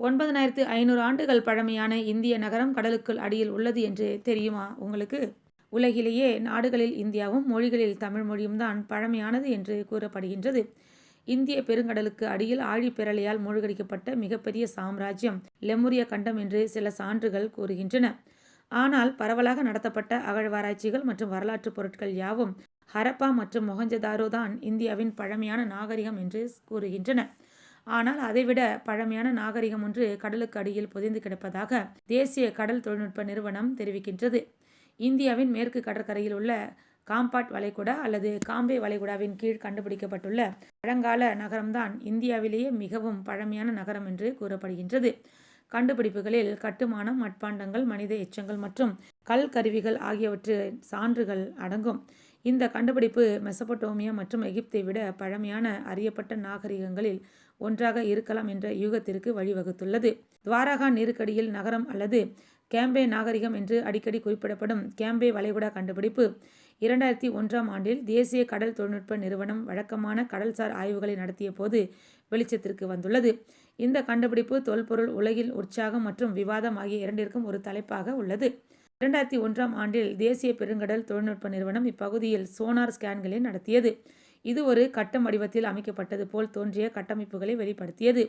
ஒன்பதனாயிரத்து ஐநூறு ஆண்டுகள் பழமையான இந்திய நகரம் கடலுக்குள் அடியில் உள்ளது என்று தெரியுமா உங்களுக்கு? உலகிலேயே நாடுகளில் இந்தியாவும் மொழிகளில் தமிழ் மொழியும் தான் பழமையானது என்று கூறப்படுகின்றது. இந்திய பெருங்கடலுக்கு அடியில் ஆழிப்பேரலையால் மூழ்கடிக்கப்பட்ட மிகப்பெரிய சாம்ராஜ்யம் லெமுரிய கண்டம் என்று சில சான்றுகள் கூறுகின்றன. ஆனால் பரவலாக நடத்தப்பட்ட அகழ்வாராய்ச்சிகள் மற்றும் வரலாற்று பொருட்கள் யாவும் ஹரப்பா மற்றும் மொஹஞ்சதாரோ தான் இந்தியாவின் பழமையான நாகரிகம் என்று கூறுகின்றன. ஆனால் அதைவிட பழமையான நாகரிகம் ஒன்று கடலுக்கு அடியில் புதைந்து கிடப்பதாக தேசிய கடல் தொழில்நுட்ப நிறுவனம் தெரிவிக்கின்றது. இந்தியாவின் மேற்கு கடற்கரையில் உள்ள காம்பாட் வளைகுடா அல்லது காம்பே வளைகுடாவின் கீழ் கண்டுபிடிக்கப்பட்டுள்ள பழங்கால நகரம்தான் இந்தியாவிலேயே மிகவும் பழமையான நகரம் என்று கூறப்படுகின்றது. கண்டுபிடிப்புகளில் கட்டுமானம் மட்பாண்டங்கள் மனித எச்சங்கள் மற்றும் கல் கருவிகள் ஆகியவற்றின் சான்றுகள் அடங்கும். இந்த கண்டுபிடிப்பு மெசபடோமியா மற்றும் எகிப்தை விட பழமையான அறியப்பட்ட நாகரிகங்களில் ஒன்றாக இருக்கலாம் என்ற யூகத்திற்கு வழிவகுத்துள்ளது. துவாரகா நெருக்கடியில் நகரம் அல்லது கேம்பே நாகரிகம் என்று அடிக்கடி குறிப்பிடப்படும் கேம்பே வளைகுடா கண்டுபிடிப்பு இரண்டாயிரத்தி ஒன்றாம் ஆண்டில் தேசிய கடல் தொழில்நுட்ப நிறுவனம் வழக்கமான கடல்சார் ஆய்வுகளை நடத்திய போது வெளிச்சத்திற்கு வந்துள்ளது. இந்த கண்டுபிடிப்பு தொல்பொருள் உலகில் உற்சாகம் மற்றும் விவாதம் ஆகிய இரண்டிற்கும் ஒரு தலைப்பாக உள்ளது. இரண்டாயிரத்தி ஒன்றாம் ஆண்டில் தேசிய பெருங்கடல் தொழில்நுட்ப நிறுவனம் இப்பகுதியில் சோனார் ஸ்கேன்களை நடத்தியது. இது ஒரு கட்டம் வடிவத்தில் அமைக்கப்பட்டது போல் தோன்றிய கட்டமைப்புகளை வெளிப்படுத்தியது.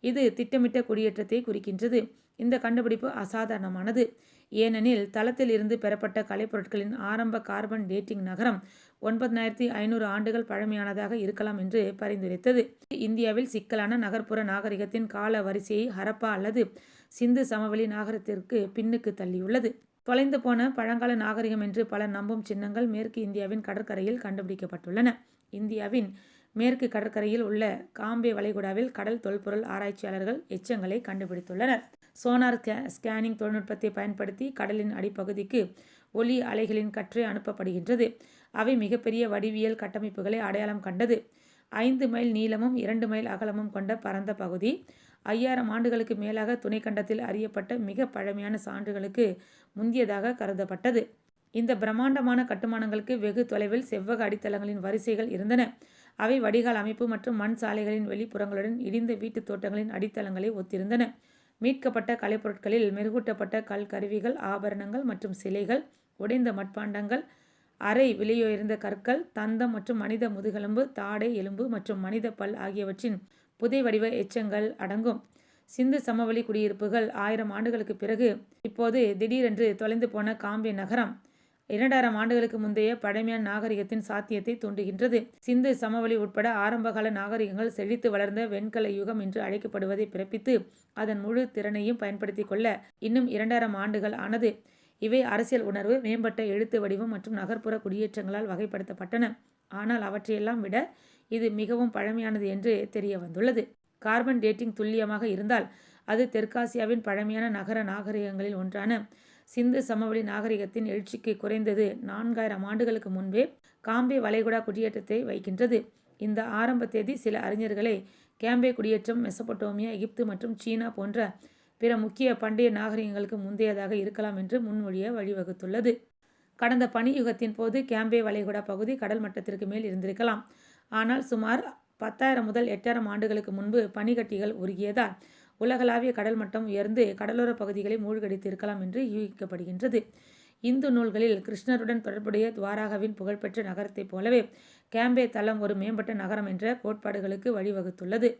இது திட்டமிட்ட குடியேற்றத்தை குறிக்கின்றது. இந்த கண்டுபிடிப்பு அசாதாரணமானது. ஏனெனில் தளத்தில் இருந்து பெறப்பட்ட கலைப்பொருட்களின் ஆரம்ப கார்பன் டேட்டிங் நகரம் ஒன்பதாயிரத்தி ஐநூறு ஆண்டுகள் பழமையானதாக இருக்கலாம் என்று பரிந்துரைத்தது. இந்தியாவில் சிக்கலான நகர்ப்புற நாகரிகத்தின் கால வரிசையை ஹரப்பா அல்லது சிந்து சமவெளி நாகரத்திற்கு பின்னுக்கு தள்ளியுள்ளது. தொலைந்து போன பழங்கால நாகரிகம் என்று பலர் நம்பும் சின்னங்கள் மேற்கு இந்தியாவின் கடற்கரையில் கண்டுபிடிக்கப்பட்டுள்ளன. இந்தியாவின் மேற்கு கடற்கரையில் உள்ள காம்பே வளைகுடாவில் கடல் தொல்பொருள் ஆராய்ச்சியாளர்கள் எச்சங்களை கண்டுபிடித்துள்ளனர். சோனார் ஸ்கேனிங் தொழில்நுட்பத்தை பயன்படுத்தி கடலின் அடிப்பகுதிக்கு ஒலி அலைகளின் கற்றை அனுப்பப்படுகின்றது. அவை மிகப்பெரிய வடிவியல் கட்டமைப்புகளை அடையாளம் கண்டது. ஐந்து மைல் நீளமும் இரண்டு மைல் அகலமும் கொண்ட பரந்த பகுதி ஐயாயிரம் ஆண்டுகளுக்கு மேலாக துணைக்கண்டத்தில் அறியப்பட்ட மிக பழமையான சான்றுகளுக்கு முந்தியதாக கருதப்பட்டது. இந்த பிரம்மாண்டமான கட்டுமானங்களுக்கு வெகு தொலைவில் செவ்வக அடித்தளங்களின் வரிசைகள் இருந்தன. அவை வடிகால் அமைப்பு மற்றும் மண் சாலைகளின் வெளிப்புறங்களுடன் இடிந்த வீட்டுத் தோட்டங்களின் அடித்தளங்களை ஒத்திருந்தன. மீட்கப்பட்ட கலைப்பொருட்களில் மெருகூட்டப்பட்ட கல் கருவிகள் ஆபரணங்கள் மற்றும் சிலைகள் உடைந்த மட்பாண்டங்கள் அறை விலையுயர்ந்த கற்கள் தந்தம் மற்றும் மனித முதுகெலும்பு தாடை எலும்பு மற்றும் மனித பல் ஆகியவற்றின் புதை வடிவ எச்சங்கள் அடங்கும். சிந்து சமவெளி குடியிருப்புகள் ஆயிரம் ஆண்டுகளுக்கு பிறகு இப்போது திடீரென்று தொலைந்து போன காம்பே நகரம். இரண்டாயிரம் ஆண்டுகளுக்கு முந்தைய பழமையான நாகரிகத்தின் சாத்தியத்தை தூண்டுகின்றது. சிந்து சமவெளி உட்பட ஆரம்பகால நாகரிகங்கள் செழித்து வளர்ந்த வெண்கல யுகம் என்று அழைக்கப்படுவதை பிறப்பித்து அதன் முழு திறனையும் பயன்படுத்தி கொள்ள இன்னும் இரண்டாயிரம் ஆண்டுகள் ஆனது. இவை அரசியல் உணர்வு மேம்பட்ட எழுத்து வடிவம் மற்றும் நகர்ப்புற குடியேற்றங்களால் வகைப்படுத்தப்பட்டன. ஆனால் அவற்றையெல்லாம் விட இது மிகவும் பழமையானது என்று தெரிய வந்துள்ளது கார்பன் டேட்டிங் துல்லியமாக இருந்தால் அது தெற்காசியாவின் பழமையான நகர நாகரிகங்களில் ஒன்றான சிந்து சமவெளி நாகரிகத்தின் எழுச்சிக்கு குறைந்தது நான்காயிரம் ஆண்டுகளுக்கு முன்பே காம்பே வளைகுடா குடியேற்றத்தை வைக்கின்றது இந்த ஆரம்ப தேதி சில அறிஞர்களை கேம்பே குடியேற்றம் மெசபட்டோமியா எகிப்து மற்றும் சீனா போன்ற பிற முக்கிய பண்டைய நாகரிகங்களுக்கு முந்தையதாக இருக்கலாம் என்று முன்மொழிய வழிவகுத்துள்ளது. கடந்த பனியுகத்தின் போது கேம்பே வளைகுடா பகுதி கடல் மட்டத்திற்கு மேல் இருந்திருக்கலாம். ஆனால் சுமார் பத்தாயிரம் முதல் எட்டாயிரம் ஆண்டுகளுக்கு முன்பு பனிக்கட்டிகள் உருகியதால் உலகளாவிய கடல் மட்டம் உயர்ந்து கடலோர பகுதிகளை மூழ்கடித்து இருக்கலாம் என்று யூகிக்கப்படுகின்றது. இந்து நூல்களில் கிருஷ்ணருடன் தொடர்புடைய துவாராகவின் புகழ்பெற்ற நகரத்தைப் போலவே கேம்பே தளம் ஒரு மேம்பட்ட நகரம் என்ற கோட்பாடுகளுக்கு வழிவகுத்துள்ளது.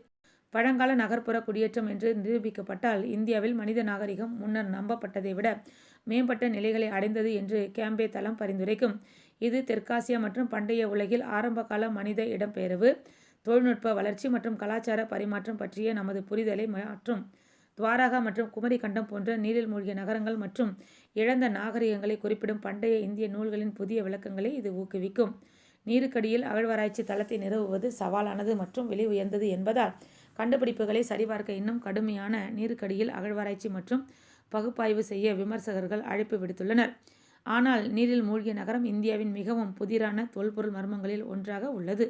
பழங்கால நகர்ப்புற குடியேற்றம் என்று நிரூபிக்கப்பட்டால் இந்தியாவில் மனித நாகரிகம் முன்னர் நம்பப்பட்டதை விட மேம்பட்ட நிலைகளை அடைந்தது என்று கேம்பே தளம் பரிந்துரைக்கும். இது தெற்காசியா மற்றும் பண்டைய உலகில் ஆரம்பகால மனித இடம்பெயர்வு. தொழில்நுட்ப வளர்ச்சி மற்றும் கலாச்சார பரிமாற்றம் பற்றிய நமது புரிதலை மாற்றும். துவாரகா மற்றும் குமரி கண்டம் போன்ற நீரில் மூழ்கிய நகரங்கள் மற்றும் இழந்த நாகரிகங்களை குறிப்பிடும் பண்டைய இந்திய நூல்களின் புதிய விளக்கங்களை இது ஊக்குவிக்கும். நீருக்கடியில் அகழ்வாராய்ச்சி தளத்தை நிறுவுவது சவாலானது மற்றும் விலை உயர்ந்தது என்பதால் கண்டுபிடிப்புகளை சரிபார்க்க இன்னும் கடுமையான நீருக்கடியில் அகழ்வாராய்ச்சி மற்றும் பகுப்பாய்வு செய்ய விமர்சகர்கள் அழைப்பு விடுத்துள்ளனர். ஆனால் நீரில் மூழ்கிய நகரம் இந்தியாவின் மிகவும் புதிரான தொல்பொருள் மர்மங்களில் ஒன்றாக உள்ளது.